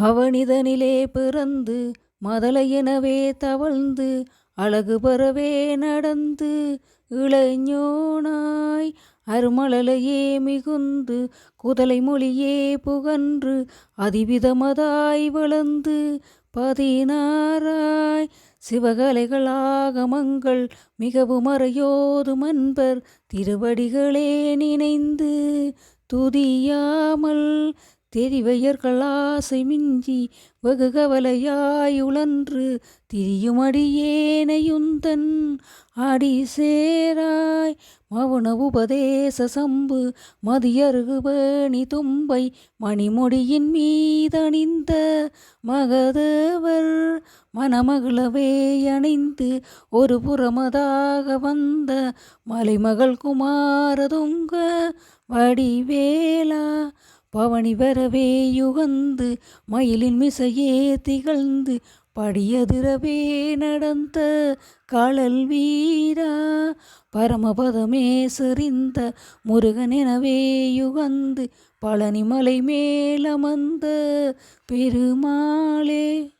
அவனிதனிலே பிறந்து மதலையெனவே தவழ்ந்து அழகு பெறவே நடந்து இளைஞோனாய் அருமலலையே மிகுந்து குதலை மொழியே புகன்று அதிவிதமதாய் வளர்ந்து பதினாராய் சிவகலைகளாகமங்கள் மிகவும் அறையோது மன்பர் திருவடிகளே நினைந்து துதியாமல் தெரிவையர்கள் ஆசை மிஞ்சி வெகு கவலையாய் உழன்று திரியுமடியேனையுந்தன் அடி சேராய் மவுன உபதேச சம்பு மதியருகுபேணி தும்பை மணிமொழியின் மீதணிந்த மகதேவர் மனமகளவே அணிந்து ஒரு புறமதாக வந்த மலைமகள் குமாரதுங்க வடிவே பவனி வரவே யுகந்து மயிலின் மிசையே திகழ்ந்து படியதிரவே நடந்த காளல் வீரா. பரமபதமே செறிந்த முருகனெனவே யுகந்து பழனிமலை மேலமர்ந்த பெருமாளே.